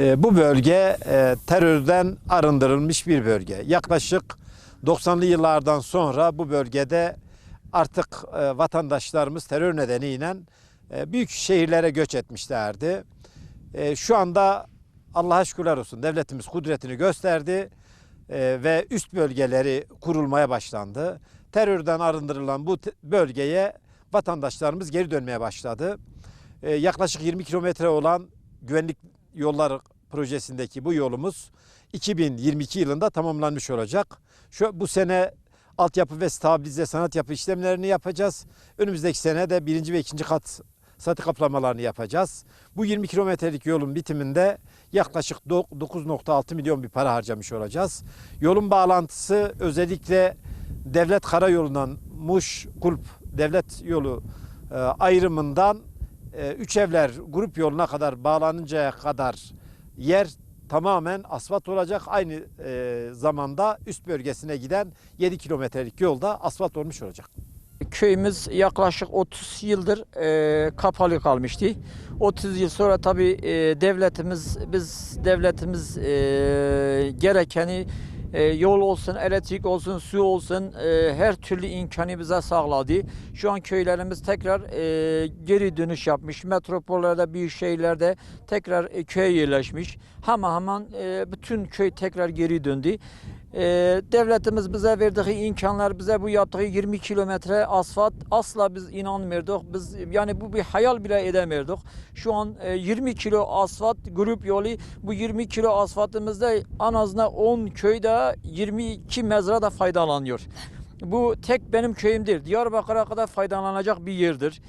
E, bu bölge e, terörden arındırılmış bir bölge. Yaklaşık 90'lı yıllardan sonra bu bölgede artık e, vatandaşlarımız terör nedeniyle e, büyük şehirlere göç etmişlerdi. Şu anda Allah'a şükürler olsun devletimiz kudretini gösterdi ve üst bölgeleri kurulmaya başlandı. Terörden arındırılan bu bölgeye vatandaşlarımız geri dönmeye başladı. Yaklaşık 20 kilometre olan güvenlik yolları projesindeki bu yolumuz 2022 yılında tamamlanmış olacak. Şu bu sene altyapı ve stabilize sanat yapı işlemlerini yapacağız. Önümüzdeki sene de birinci ve ikinci kat satı kaplamalarını yapacağız. Bu 20 kilometrelik yolun bitiminde yaklaşık do- 9.6 milyon bir para harcamış olacağız. Yolun bağlantısı özellikle devlet karayolundan Muş Kulp devlet yolu e, ayrımından e, Üç Evler grup yoluna kadar bağlanıncaya kadar yer tamamen asfalt olacak. Aynı e, zamanda üst bölgesine giden 7 kilometrelik yolda asfalt olmuş olacak. Köyümüz yaklaşık 30 yıldır e, kapalı kalmıştı. 30 yıl sonra tabii e, devletimiz, biz devletimiz e, gerekeni e, yol olsun, elektrik olsun, su olsun e, her türlü imkanı bize sağladı. Şu an köylerimiz tekrar e, geri dönüş yapmış. Metropollerde, büyük şehirlerde tekrar e, köye yerleşmiş. Hemen hemen e, bütün köy tekrar geri döndü. Ee, devletimiz bize verdiği imkanlar, bize bu yaptığı 20 kilometre asfalt asla biz inanmıyorduk. Biz yani bu bir hayal bile edemiyorduk. Şu an e, 20 kilo asfalt grup yolu bu 20 kilo asfaltımızda en azından 10 köyde 22 mezra da faydalanıyor. Bu tek benim köyüm değil. Diyarbakır'a kadar faydalanacak bir yerdir.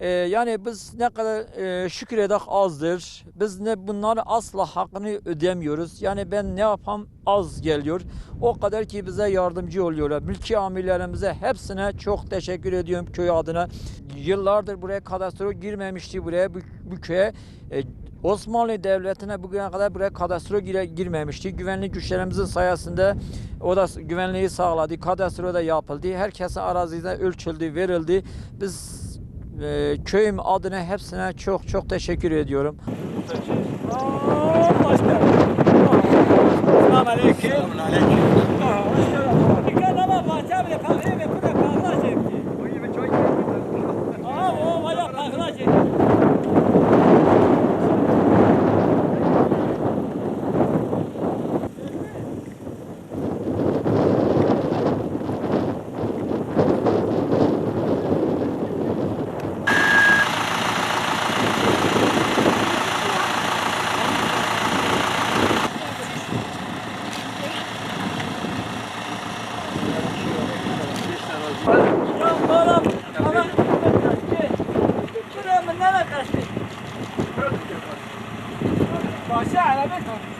Ee, yani biz ne kadar e, şükür azdır. Biz ne bunları asla hakkını ödemiyoruz. Yani ben ne yapam az geliyor. O kadar ki bize yardımcı oluyorlar. Mülki amirlerimize hepsine çok teşekkür ediyorum köy adına. Yıllardır buraya kadastro girmemişti buraya bu, bu köye. E, Osmanlı Devleti'ne bugüne kadar buraya kadastro gire, girmemişti. Güvenlik güçlerimizin sayesinde o da güvenliği sağladı. Kadastro da yapıldı. Herkesin arazide ölçüldü, verildi. Biz e, köyüm adına hepsine çok çok teşekkür ediyorum. Selam aleyküm. Michael.